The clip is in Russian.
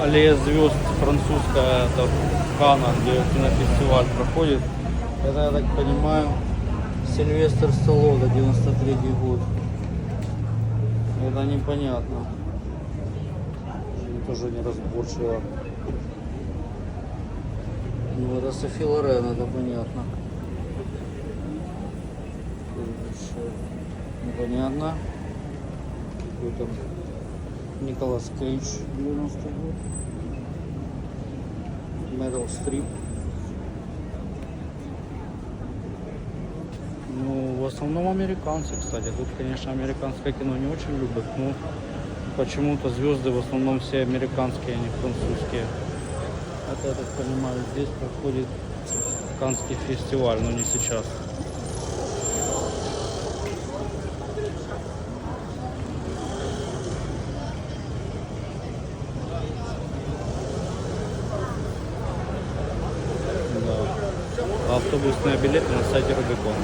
Аллея звезд французская, это в Каннах, где кинофестиваль проходит. Это, я так понимаю, Сильвестр Сталлоне, 93 год. Это непонятно. Тоже неразборчиво. Ну, это Софи Лорен, это понятно. Непонятно. Какой там Николас Кейдж, 90 год. Мэрил Стрип. Ну, в основном американцы, кстати. Тут, конечно, американское кино не очень любят, но почему-то звезды в основном все американские, а не французские. Это, я так понимаю, здесь проходит Каннский фестиваль, но не сейчас. Да. Автобусные билеты на сайте Рубикон.